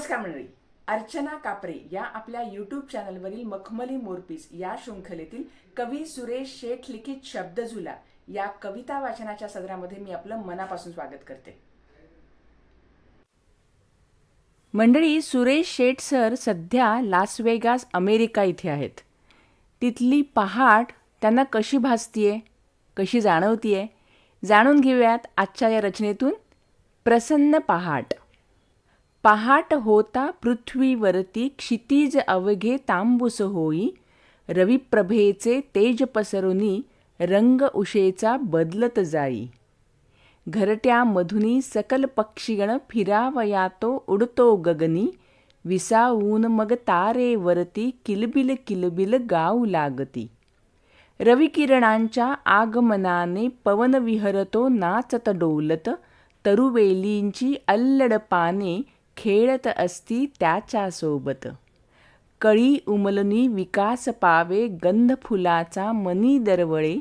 नमस्कार मंडळी. अर्चना कापरे या आपल्या यूट्यूब चॅनलवरील मखमली मोरपीस या शृंखलेतील कवी सुरेश शेठ लिखित शब्दझुला या कविता वाचनाच्या सदरामध्ये मी आपलं मनापासून स्वागत करते. मंडळी सुरेश शेठ सर सध्या लास वेगास अमेरिका इथे आहेत. तिथली पहाट त्यांना कशी भासतीये कशी जाणवतीये जाणून घेऊयात आजच्या या रचनेतून प्रसन्न पहाट. पहाट होता पृथ्वीवरती क्षितिज अवघे तांबूस होई रविप्रभेचे तेज पसरुनी रंग उशेचा बदलत जाई. घरट्यामधुनी सकल पक्षीगण फिरावयातो उडतो गगनी. विसावून मग तारेवरती किलबिल किलबिल गाऊ लागती. रविकिरणांच्या आगमनाने पवन विहरतो नाचत डोलत. तरुवेलींची अल्लड पाने खेळत असती त्याच्यासोबत. कळी उमलनी विकास पावे गंध फुलाचा मनी दरवळे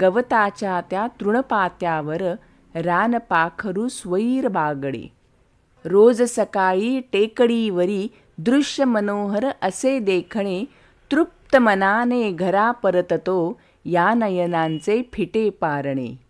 गवताच्या त्या तृणपात्यावर रान पाखरू स्वैर बागडे. रोज सकाळी टेकडीवरी दृश्य मनोहर असे देखणे तृप्त मनाने घरा परततो या नयनांचे फिटे पारणे.